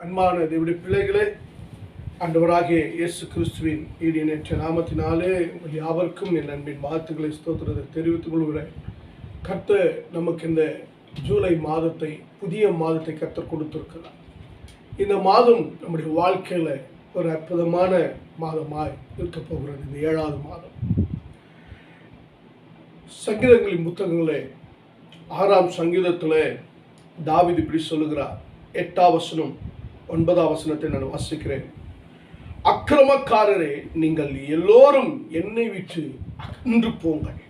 அன்பான தேவடைய பிள்ளைகளே ஆண்டவராகிய இயேசு கிறிஸ்துவின் ஈடியனற்ற நாமத்தினாலே உங்கள் யாவருக்கும் என் அன்பின் வாழ்த்துக்களை ஸ்தோத்திரத்தை தெரிவித்துக் கொள்கிறேன். கர்த்தர் நமக்கு இந்த ஜூலை மாதத்தை புதிய மாதத்தை கத்த கொடுத்துருக்கிறார். இந்த மாதம் நம்முடைய வாழ்க்கையில் ஒரு அற்புதமான மாதமாய் இருக்க போகிறது இந்த ஏழாவது மாதம். சங்கீதங்களின் புத்தகங்களே ஆறாம் சங்கீதத்தில் தாவிது இப்படி சொல்லுகிறார். எட்டாம் வசனம் ஒன்பதாம் வசனத்தை நான் வாசிக்கிறேன். அக்கிரமக்காரரே நீங்கள் எல்லோரும் என்னை விட்டு அகன்று போங்கள்.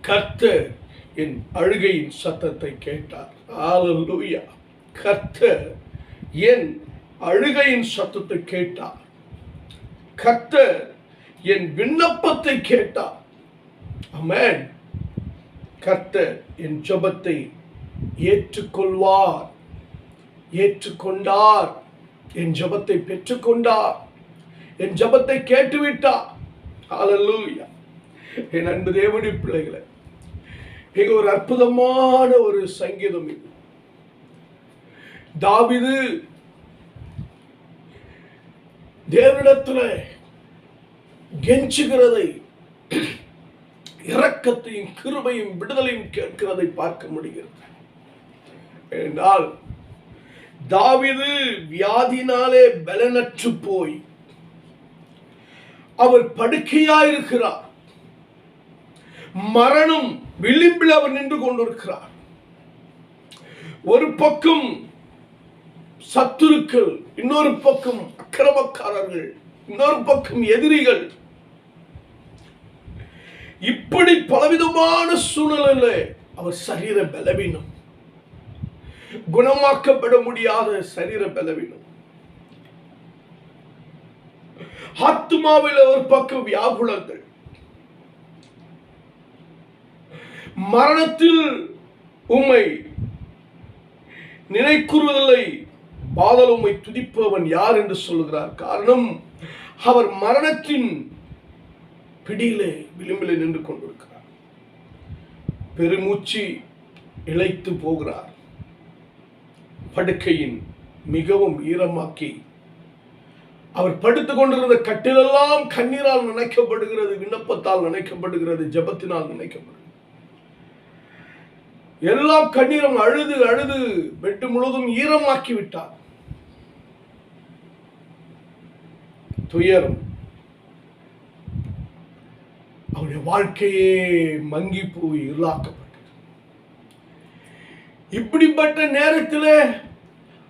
கர்த்தர் என் அழுகையின் சத்தத்தை கேட்டார். ஹalleluya. கர்த்தர் என் அழுகையின் சத்தத்தை கேட்டார். கர்த்தர் என் விண்ணப்பத்தை கேட்டார். அமேன் கர்த்தர் என் ஜபத்தை ஏற்றுக்கொள்வார். ஏற்றுக்கொண்டார். என் ஜெபத்தை பெற்றுக்கொண்டார். என் ஜெபத்தை கேட்டுவிட்டார். அலல்லூயா என் அன்பு தேவனுடைய பிள்ளைகளை மிக ஒரு அற்புதமான ஒரு சங்கீதம் இது. தாவிது தேவனிடத்தில் கெஞ்சுகிறதை இரக்கத்தையும் கிருபையும் விடுதலையும் கேட்கிறதை பார்க்க முடிகிறது. என்றால் தாவிது வியாதினாலே பலனற்று போய் அவர் படுக்கையாயிருக்கிறார். மரணம் விளிம்பில் அவர் நின்று கொண்டிருக்கிறார். ஒரு பக்கம் சத்துருக்கள் இன்னொரு பக்கம் அக்கிரமக்காரர்கள் இன்னொரு பக்கம் எதிரிகள். இப்படி பலவிதமான சூழ்நிலையில அவர் சரீர பலவீனம். குணமாக்கப்பட முடியாத சரீர பலவீனம். ஆத்மாவில் ஒரு பக்கம் வியாகுலங்கள். மரணத்தில் உம்மை நினைக்குறுவதில்லை பாதல் உம்மை துதிப்பவன் யார் என்று சொல்லுகிறார். காரணம் அவர் மரணத்தின் பிடியிலே விளிம்பிலே நின்று கொண்டிருக்கிறார். பெருமூச்சு இழைத்து போகிறார். படுக்கையின் மிகவும் ஈரமாக்கி அவர் படுத்துக் கொண்டிருந்த கட்டிலெல்லாம் கண்ணீரால் நினைக்கப்படுகிறது விண்ணப்பத்தால் நினைக்கப்படுகிறது ஜெபத்தினால் நினைக்கப்படுகிறது. எல்லாம் கண்ணீரம் அழுது அழுது பெட்டு முழுவதும் ஈரமாக்கி விட்டார். துயரம். அவருடைய வாழ்க்கையே மங்கி போய் இருளாக்கப்படும் இப்படிப்பட்ட நேரத்தில்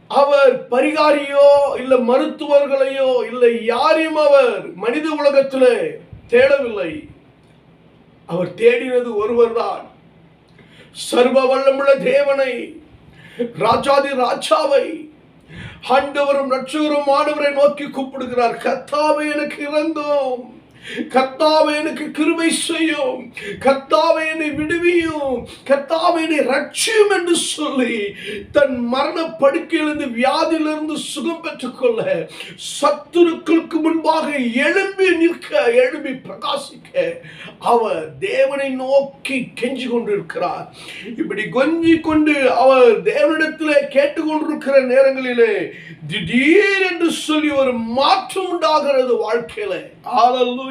அவர் பரிகாரியோ இல்லை மருத்துவர்களையோ இல்லை யாரையும் அவர் மனித உலகத்தில் தேடவில்லை. அவர் தேடினது ஒருவர்தான் சர்வ வல்லமுள்ள தேவனை ராஜாதி ராஜாவை ஆண்டவரும் ரட்சகரும் ஆண்டவரை நோக்கி கூப்பிடுகிறார். கத்தாவை எனக்கு இறங்கும். கத்தாவை எனக்கு கிருபை செய்யும். கத்தாவை என்னை விடுவியும். கத்தாவை என்னை ரட்சியும் என்று சொல்லி தன் மரண படுக்கையிலிருந்து வியாதியிலிருந்து சுகம் பெற்றுக்கொள்ள சத்துருக்களுக்கு முன்பாக எழும்பி நிற்க எழும்பி பிரகாசிக்க அவர் தேவனை நோக்கி கெஞ்சி கொண்டிருக்கிறார். இப்படி கொஞ்சி கொண்டு அவர் தேவனிடத்தில் கேட்டுக்கொண்டிருக்கிற நேரங்களிலே திடீர் என்று சொல்லி ஒரு மாற்றம் உண்டாகிறது வாழ்க்கையில. ஆலல்லூயா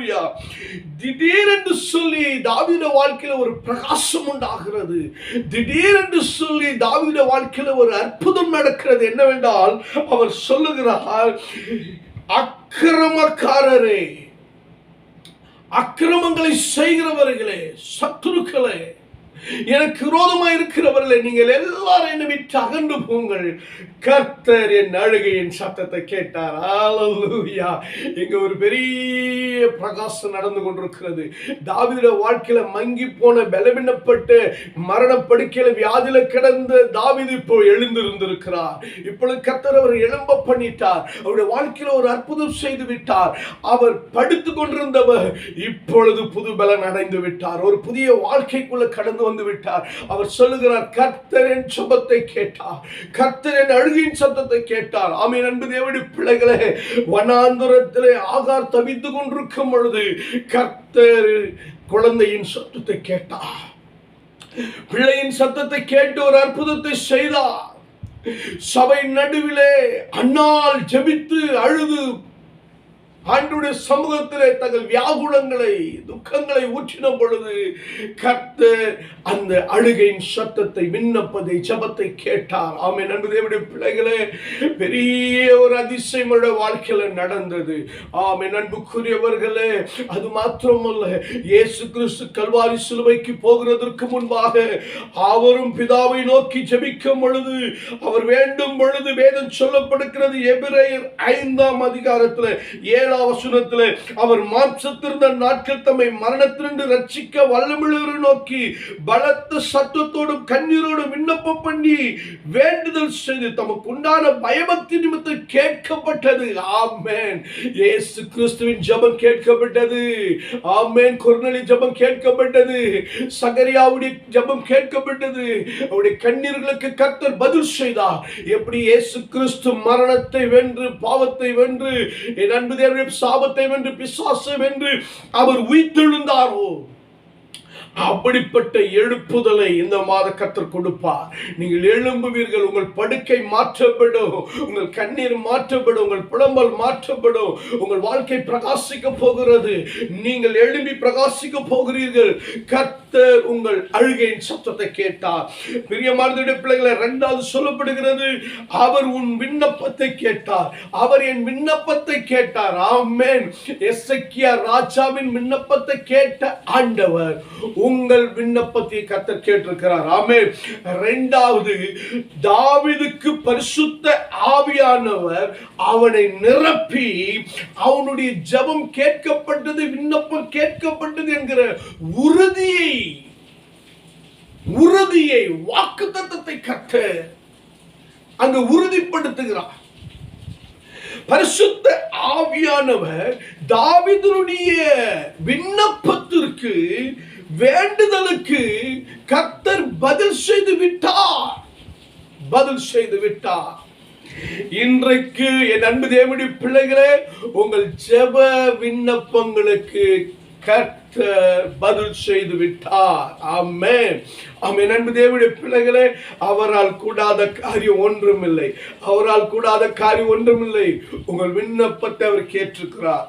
திடீர் என்று சொல்லி தாவீத வாழ்க்கையில ஒரு பிரகாசம் உண்டாகிறது. திடீர் என்று சொல்லி தாவீத வாழ்க்கையில ஒரு அற்புதம் நடக்கிறது. என்னவென்றால் அவர் சொல்லுகிறார் அக்கிரமக்காரரே அக்கிரமங்களை செய்கிறவர்களே சத்துருக்களே எனக்கு விரோதமாக இருக்கிறவர்களை நீங்கள் எல்லாரும் என்னை விட்டு அகன்று போங்கள். கர்த்தர் என் அழுகையின் சத்தத்தை கேட்டார். ஹalleluya இங்க ஒரு பெரிய பிரகாசம் நடந்து கொண்டிருக்கிறது. தாவீதுடைய வாழ்க்கையில மங்கி போன பலவினப்பட்டு மரணப்படுக்கையில வியாதியில கிடந்த தாவிது இப்போ எழுந்திருந்திருக்கிறார். இப்பொழுது கர்த்தர் அவர் எழும்ப பண்ணிட்டார். அவருடைய வாழ்க்கையில ஒரு அற்புதம் செய்து விட்டார். அவர் படுத்து கொண்டிருந்தவர் இப்பொழுது புது பலன் அடைந்து விட்டார். ஒரு புதிய வாழ்க்கைக்குள்ள கடந்து வந்து விட்டார் அவர் சொல்லுகிறார் கர்த்தரின் சுபத்தை கேட்டார். கர்த்தரின் அழுகின் சத்தத்தை கேட்டார். ஆமீன். அன்பு தேவடி பிள்ளைகளே வனாந்தரத்திலே ஆகார் தவித்து கொண்டிருக்கும் பொழுது கர்த்தர் குழந்தையின் சத்தத்தை கேட்டார். பிள்ளையின் சத்தத்தை கேட்டு ஒரு அற்புதத்தை செய்தார். சபை நடுவிலே அன்னால் ஜெபித்து அழுது ஆண்டுடைய சமூகத்திலே தங்கள் வியாகுலங்களை துக்கங்களை ஊற்றின பொழுது கத்து அந்த அழுகையின் சத்தத்தை விண்ணப்பதை ஜபத்தை கேட்டார். ஆமை நண்பு தேவனுடைய பிள்ளைகளே பெரிய ஒரு அதிசயமுடைய வாழ்க்கையில நடந்தது. ஆமை நண்புக்குரியவர்களே அது மாத்திரமல்ல. இயேசு கிறிஸ்து கல்வாரி சிலுவைக்கு போகிறதற்கு முன்பாக அவரும் பிதாவை நோக்கி ஜபிக்கும் பொழுது அவர் வேண்டும் பொழுது வேதம் சொல்லப்படுகிறது. எபிரேயர் ஐந்தாம் அதிகாரத்தில் ஏழாம் வசனத்தில் அவர் மாம்சத்திருந்த நாட்கள் தம்மை மரணத்திலிருந்து ரட்சிக்க வல்லமிழரை நோக்கி பலத்த சத்தத்தோடும் கண்ணீரோடும் விண்ணப்பம் பண்ணி வேண்டுதல் செய்து தமக்கு உண்டான பயபக்தி நிமித்தம் கேட்கப்பட்டது. ஆமேன். ஏசு கிறிஸ்துவின் ஜபம் கேட்கப்பட்டது. ஆமேன். குரநலி ஜபம் கேட்கப்பட்டது. சகரியாவுடைய ஜபம் கேட்கப்பட்டது. அவருடைய கண்ணீர்களுக்கு கர்த்தர் பதில் செய்தார். எப்படி இயேசு கிறிஸ்து மரணத்தை வென்று பாவத்தை வென்று என் அன்பு தேவனுடைய சாபத்தை வென்று பிசாசை வென்று அவர் உயிர்த்தெழுந்தாரோ? அப்படிப்பட்ட எழுப்புதலை இந்த மாத கத்தர் கொடுப்பார். நீங்கள் எழும்புவீர்கள் உங்கள் படுக்கை மாற்றப்படும் உங்கள் கண்ணீர் மாற்றப்படும் உங்கள் புலம்பல் மாற்றப்படும் உங்கள் வாழ்க்கை பிரகாசிக்க போகிறது. நீங்கள் எழும்பி பிரகாசிக்க போகிறீர்கள். கத்தர் உங்கள் அழுகையின் சத்தத்தை கேட்டார். பிரியமானதுடைய பிள்ளைகளை இரண்டாவது சொல்லப்படுகிறது அவர் உன் விண்ணப்பத்தை கேட்டார். அவர் என் விண்ணப்பத்தை கேட்டார். ஆமேன். எஸ்ஐக்கியா ராஜாவின் விண்ணப்பத்தை கேட்ட ஆண்டவர் உங்கள் விண்ணப்பத்தை கத்த கேட்டிருக்கிறார். ஆமே ரெண்டாவது தாவிதுக்கு பரிசுத்த ஆவியானவர் அவனை நிரப்பி அவனுடைய ஜெபம் கேட்கப்பட்டது விண்ணப்பம் கேட்கப்பட்டது என்கிற உறுதியை உறுதியை வாக்கு தத்தத்தை கத்த அங்கு உறுதிப்படுத்துகிறார். பரிசுத்த ஆவியானவர் தாவிதனுடைய விண்ணப்பத்திற்கு வேண்டுதலுக்கு கத்தர் பதில் செய்து விட்டார். பதில் செய்து விட்டார். இன்றைக்கு என் அன்பு தேவடி பிள்ளைகளே உங்கள் ஜெப விண்ணப்பங்களுக்கு கர்த்தர் பதில் செய்து விட்டார். ஆமே ஆமே நண்பு தேவனுடைய பிள்ளைகளே அவரால் கூடாத காரியம் ஒன்றும் இல்லை. அவரால் கூடாத காரியம் ஒன்றுமில்லை உங்கள் விண்ணப்பத்தை அவர் கேட்டிருக்கிறார்.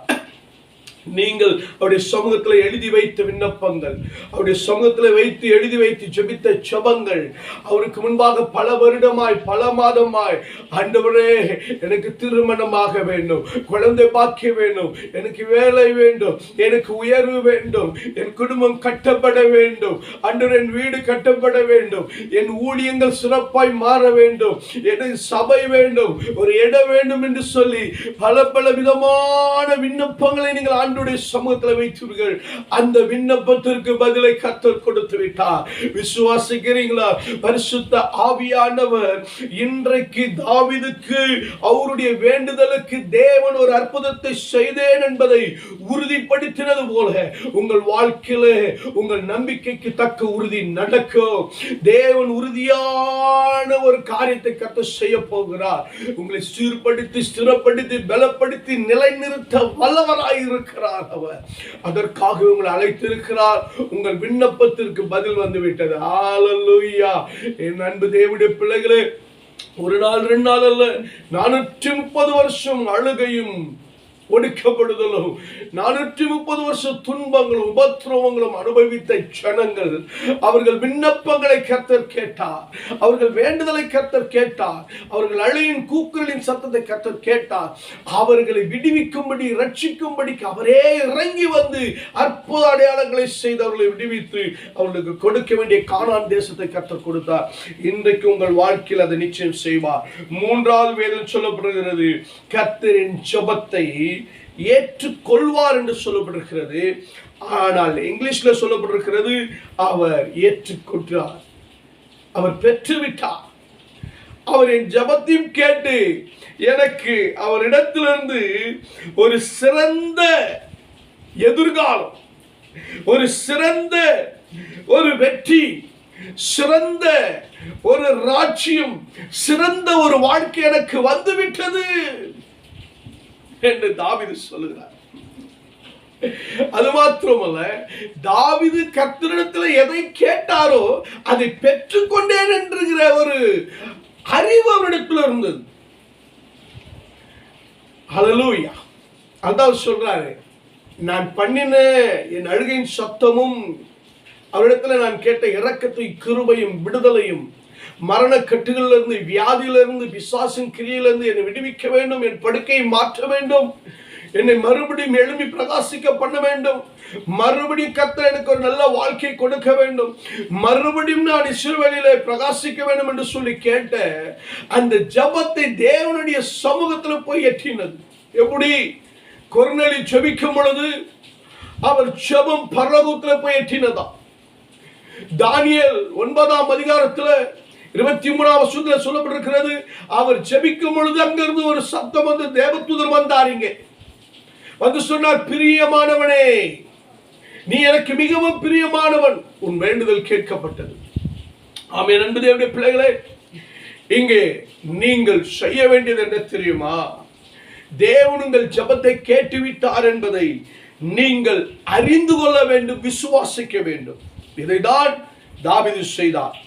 நீங்கள் அவருடைய சமூகத்தில் எழுதி வைத்த விண்ணப்பங்கள் அவருடைய சமூகத்தில் வைத்து எழுதி வைத்து ஜெபித்த ஜெபங்கள் அவருக்கு முன்பாக பல வருடமாய் பல மாதமாய் ஆண்டவரே எனக்கு திருமணமாக வேண்டும் குழந்தை பாக்கிய வேண்டும் எனக்கு வேலை வேண்டும் எனக்கு உயர்வு வேண்டும் என் குடும்பம் கட்டப்பட வேண்டும் அன்று என் வீடு கட்டப்பட வேண்டும் என் ஊழியங்கள் சிறப்பாய் மாற வேண்டும் எனக்கு சபை வேண்டும் ஒரு இடம் வேண்டும் என்று சொல்லி பல பல விதமான விண்ணப்பங்களை நீங்கள் ஆண்டுடைய சமூகத்தில் வைத்தீர்கள் அந்த விண்ணப்பத்திற்கு பதிலை கத்தர் கொடுத்து விட்டார். விசுவாசிக்கிறீங்களா? பரிசுத்த ஆவியானவர் இன்றைக்கு தாவிதுக்கு அவருடைய வேண்டுதலுக்கு தேவன் ஒரு அற்புதத்தை செய்தேன் என்பதை உறுதிப்படுத்தினது போல உங்கள் வாழ்க்கையில உங்கள் நம்பிக்கைக்கு தக்க உறுதி நடக்கும். தேவன் உறுதியான ஒரு காரியத்தை கத்த செய்ய போகிறார். உங்களை சீர்படுத்தி ஸ்திரப்படுத்தி பலப்படுத்தி நிலைநிறுத்த வல்லவராயிருக்கிறார். இருக்கிறார் அவர். அதற்காக உங்களை அழைத்திருக்கிறார். உங்கள் விண்ணப்பத்திற்கு பதில் வந்து விட்டது ஆலல்லூயா என் அன்பு தேவடைய பிள்ளைகளே ஒரு நாள் ரெண்டு நாள் அல்ல நானூற்றி முப்பது வருஷம் அழுகையும் ஒடுக்கப்படுதலும். நானூற்றி முப்பது வருஷ துன்பங்களும் உபத்திரவங்களும் அனுபவித்த ஜனங்கள் அவர்கள் விண்ணப்பங்களை கர்த்தர் கேட்டார். அவர்கள் வேண்டுதலை கர்த்தர் கேட்டார். அவர்கள் அழையின் கூக்குரலின் சத்தத்தை கர்த்தர் கேட்டார். அவர்களை விடுவிக்கும்படி ரட்சிக்கும்படிக்கு அவரே இறங்கி வந்து அற்புத அடையாளங்களை செய்து அவர்களை விடுவித்து அவர்களுக்கு கொடுக்க வேண்டிய காணான் தேசத்தை கர்த்தர் கொடுத்தார். இன்றைக்கு உங்கள் வாழ்க்கையில் அதை நிச்சயம் செய்வார். மூன்றாவது வேதம் சொல்லப்படுகிறது கர்த்தரின் ஜெபத்தை ஏற்றுக்கொள்வார் என்று சொல்லப்பட்டிருக்கிறது. ஆனால் இங்கிலீஷில் சொல்லப்பட்டிருக்கிறது அவர் ஏற்றுக்கொண்டார் அவர் பெற்றுவிட்டார். அவர் என் ஜபத்தையும் கேட்டு எனக்கு அவரிடத்திலிருந்து ஒரு சிறந்த எதிர்காலம் ஒரு சிறந்த ஒரு வெற்றி சிறந்த ஒரு ராஜ்யம் சிறந்த ஒரு வாழ்க்கை எனக்கு வந்துவிட்டது. என்று தாவிது சொல்லுகிறார். அது மாத்திரமல்ல தாவிது கர்த்தரிடத்தில் எதை கேட்டாரோ அதை பெற்றுக்கொண்டேன் என்கிற ஒரு அறிவு அவரிடத்துல இருந்தது. அலலூயா அதான் சொல்றாரு நான் பண்ணின என் அழுகையின் சத்தமும் அவரிடத்துல நான் கேட்ட இரக்கத்தை கிருபையும் விடுதலையும் மரண கட்டுகளிலிருந்து வியாதியிலிருந்து பிசாசின் கிரியிலிருந்து என்னை விடுவிக்க வேண்டும் என் படுக்கையை மாற்ற வேண்டும். என்னை மறுபடியும் எழுப்பி பிரகாசிக்க பண்ண வேண்டும். மறுபடியும் கர்த்தர் எனக்கு ஒரு நல்ல வாழ்க்கை கொடுக்க வேண்டும். மறுபடியும் நான் இஸ்ரவேலிலே பிரகாசிக்க வேண்டும் என்று சொல்லி கேட்ட அந்த ஜபத்தை தேவனுடைய சமூகத்துல போய் எட்டினது எப்படி? கொர்நேலி ஜெபிக்கும் பொழுது அவர் ஜபம் பரலோகத்துல போய் எட்டினதா தானியல் ஒன்பதாம் அதிகாரத்துல இருபத்தி மூணாவது வருஷத்துல சொல்லப்பட்டிருக்கிறது அவர் ஜெபிக்கும் பொழுது அங்கிருந்து ஒரு சப்தம் வந்து தேவத்துதர் வந்தார் இங்கே. வந்து சொன்னார் பிரியமானவனே நீ எனக்கு மிகவும் பிரியமானவன். உன் வேண்டுதல் கேட்கப்பட்டது. ஆமே அன்பு தேவனுடைய பிள்ளைகளே இங்கே நீங்கள் செய்ய வேண்டியது என்ன தெரியுமா? தேவன் உங்கள் ஜபத்தை கேட்டுவிட்டார் என்பதை நீங்கள் அறிந்து கொள்ள வேண்டும் விசுவாசிக்க வேண்டும். இதைதான் தாவீது செய்தார்.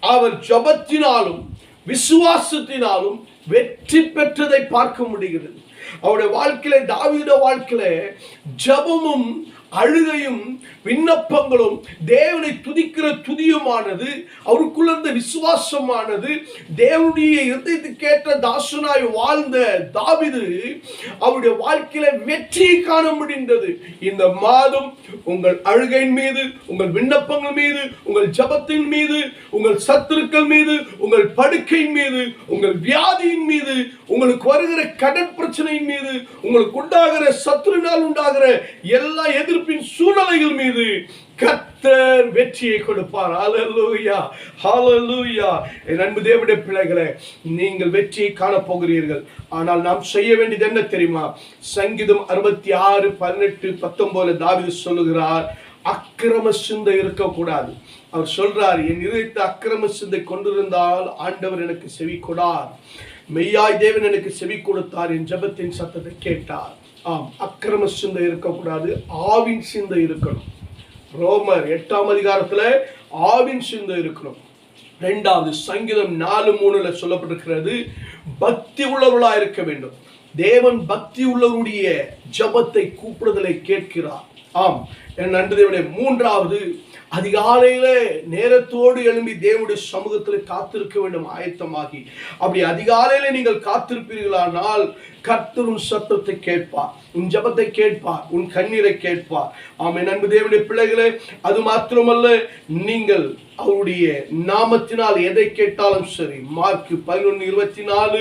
அவர் ஜெபத்தினாலும் விசுவாசத்தினாலும் வெற்றி பெற்றதை பார்க்க முடிகிறது. அவருடைய வாழ்க்கையில தாவீத வாழ்க்கையில ஜெபமும் அழுகையும் விண்ணப்பங்களும் தேவனை துதிக்கிற துதியுமானது அவருக்குள்ள இருந்த விசுவாசமானது தேவனுடைய இருதயத்துக்கேற்ற தாசனாய் வாழ்ந்த தாவிது அவருடைய வாழ்க்கையில வெற்றியை காண முடிந்தது. இந்த மாதம் உங்கள் அழுகையின் மீது உங்கள் விண்ணப்பங்கள் மீது உங்கள் ஜபத்தின் மீது உங்கள் சத்துருக்கள் மீது உங்கள் படுக்கையின் மீது உங்கள் வியாதியின் மீது உங்களுக்கு வருகிற கடன் பிரச்சனையின் மீது உங்களுக்கு உண்டாகிற சத்துருனால் உண்டாகிற எல்லா எதிர்ப்பின் சூழ்நிலைகள் மீது கத்தர் வெற்றியை கொடுப்பார். ஹalleluya ஹalleluya என் அன்பு தேவனுடைய பிள்ளைகளே நீங்கள் வெற்றியை காண போகிறீர்கள் ஆனால் நாம் செய்ய வேண்டியது என்ன தெரியுமா? சங்கீதம் அறுபத்தி ஆறு பதினெட்டு பத்தொன்பதுல தாவிது சொல்லுகிறார் அக்கிரம சிந்தை இருக்கக்கூடாது. அவர் சொல்றார் என் இதயத்தை அக்கிரம சிந்தை கொண்டிருந்தால் ஆண்டவர் எனக்கு செவி கொடார். மெய்யாய் தேவன் எனக்கு செவி கொடுத்தார். என் ஜெபத்தின் சத்தத்தை கேட்டார். ஆம் அக்கிரம சிந்தை இருக்கக்கூடாது ஆவின் சிந்தை இருக்கணும். ரோமர் எட்டாம் அதிகாரத்துல ஆவின் சிந்தை இருக்கணும் ரெண்டாவது சங்கீதம் நாலு மூணுல சொல்லப்பட்டிருக்கிறது பக்தி உள்ளவர்களா இருக்க வேண்டும். தேவன் பக்தி உள்ளவருடைய ஜபத்தை கூப்பிடுதலை கேட்கிறார். ஆம். என் நன்றி மூன்றாவது அதிகாலையில நேரத்தோடு எழும்பி தேவனுடைய சமூகத்தில் காத்திருக்க வேண்டும் ஆயத்தமாகி. அப்படி அதிகாலையில நீங்கள் காத்திருப்பீர்களானால் கர்த்தர் உன் சத்தத்தை கேட்பார். உன் ஜபத்தை கேட்பார் உன் கண்ணீரை கேட்பார். ஆமை நண்பு தேவனுடைய பிள்ளைகளே அது மாத்திரமல்ல நீங்கள் அவருடைய நாமத்தினால் எதை கேட்டாலும் சரி மார்க் பதினொன்று இருபத்தி நாலு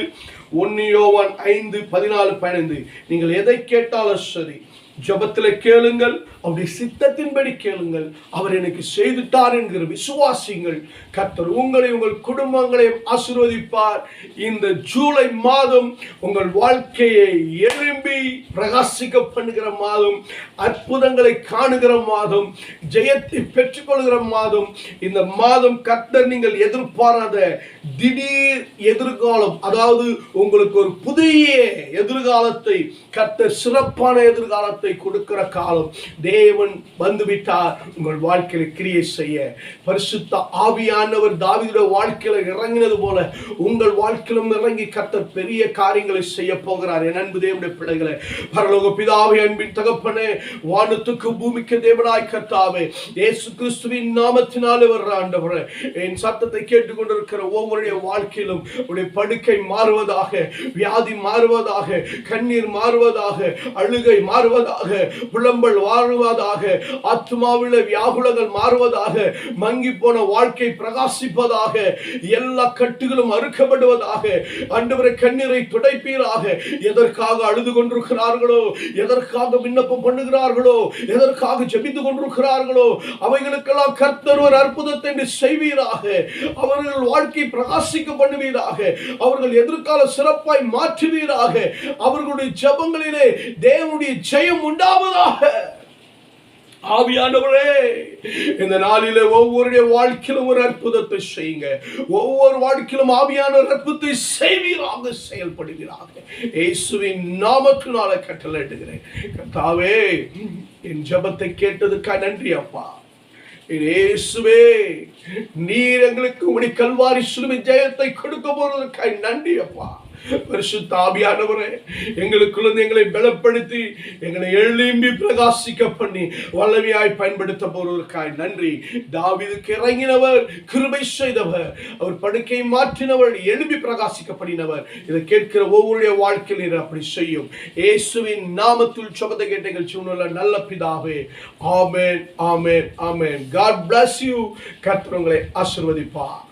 ஒன்னு யோவான் ஐந்து பதினாலு பதினைந்து. நீங்கள் எதை கேட்டாலும் சரி ஜபத்தில் கேளுங்கள் அவருடைய சித்தத்தின்படி கேளுங்கள். அவர் எனக்கு செய்துட்டார் என்கிற விசுவாசிங்கள் கர்த்தர் உங்களை உங்கள் குடும்பங்களையும் ஆசீர்வதிப்பார். இந்த ஜூலை மாதம் உங்கள் வாழ்க்கையை எழும்பி பிரகாசிக்க பண்ணுகிற மாதம் அற்புதங்களை காணுகிற மாதம் ஜெயத்தை பெற்றுக்கொள்கிற மாதம் இந்த மாதம் கர்த்தர் நீங்கள் எதிர்பாராத திடீர் எதிர்காலம் அதாவது உங்களுக்கு ஒரு புதிய எதிர்காலத்தை கர்த்தர் சிறப்பான எதிர்காலத்தை கொடுக்கிற காலம் தேவன் வந்துவிட்டார். உங்கள் வாழ்க்கையில கிரியை செய்ய. பரிசுத்த ஆவியானவர் தாவீதுடைய வாழ்க்கையில இறங்கினது போல உங்கள் வாழ்க்கையிலும் இறங்கி கர்த்தர் பெரிய காரியங்களை செய்ய போகிறார். என் அன்பு தேவனுடைய பிள்ளைகளை பரலோக பிதாவை அன்பின் தகப்பனே வானத்துக்கு பூமிக்கு தேவனாய் கத்தாவே இயேசு கிறிஸ்துவின் நாமத்தினாலே வர்ற ஆண்டவரே என் சத்தத்தை கேட்டுக்கொண்டிருக்கிற ஒவ்வொருடைய வாழ்க்கையிலும் உடைய படுக்கை மாறுவதாக வியாதி மாறுவதாக கண்ணீர் மாறுவதாக அழுகை மாறுவதாக மாறுவதாக புலம்பல் வாழ்வதாக ஆத்மாவில் வியாகுலங்கள் மாறுவதாக மங்கி போன வாழ்க்கை பிரகாசிப்பதாக எல்லா கட்டுகளும் அறுக்கப்படுவதாக ஆண்டவரை கண்ணீரை துடைப்பீராக எதற்காக அழுது கொண்டிருக்கிறார்களோ எதற்காக விண்ணப்பம் பண்ணுகிறார்களோ எதற்காக ஜெபித்து கொண்டிருக்கிறார்களோ அவைகளுக்கெல்லாம் கர்த்தர் ஒரு அற்புதத்தை செய்வீராக அவர்கள் வாழ்க்கை பிரகாசிக்க பண்ணுவீராக அவர்கள் எதிர்கால சிறப்பாய் மாற்றுவீராக அவர்களுடைய ஜபங்களிலே தேவனுடைய ஜெயம் உண்டாவதாக. ஆவியானவரே இந்த நாளில ஒவ்வொருடைய வாழ்க்கையிலும் ஒரு அற்புதத்தை செய்யுங்க. ஒவ்வொரு வாழ்க்கையிலும் ஆவியான ஒரு அற்புதத்தை செய்வீராக செயல்படுகிறாங்க இயேசுவின் நாமத்தினால கட்டளையிடுகிறேன். கத்தாவே என் ஜெபத்தை கேட்டதுக்கா நன்றி அப்பா. இயேசுவே நீர் எங்களுக்கு உடைய கல்வாரி சுருமி ஜெயத்தை கொடுக்க போறதுக்காய் நன்றி அப்பா. பரிசுத்த ஆவியானவரே எங்களுக்குள்ள எங்களை பலப்படுத்தி எங்களை எழும்பி பிரகாசிக்க பண்ணி வல்லமையாய் பயன்படுத்த போறவருக்காய் நன்றி. தாவிதுக்கு இறங்கினவர் கிருபை செய்தவர் அவர் படுக்கை மாற்றினவர் எழும்பி பிரகாசிக்க பண்ணினவர். இதை கேட்கிற ஒவ்வொருடைய வாழ்க்கையில் நீர் அப்படி செய்யும். இயேசுவின் நாமத்தில் சொபத்தை கேட்ட எங்கள் நல்ல பிதாவே. ஆமேன் ஆமேன் ஆமேன். காட் பிளஸ் யூ கர்த்தர் உங்களை ஆசிர்வதிப்பார்.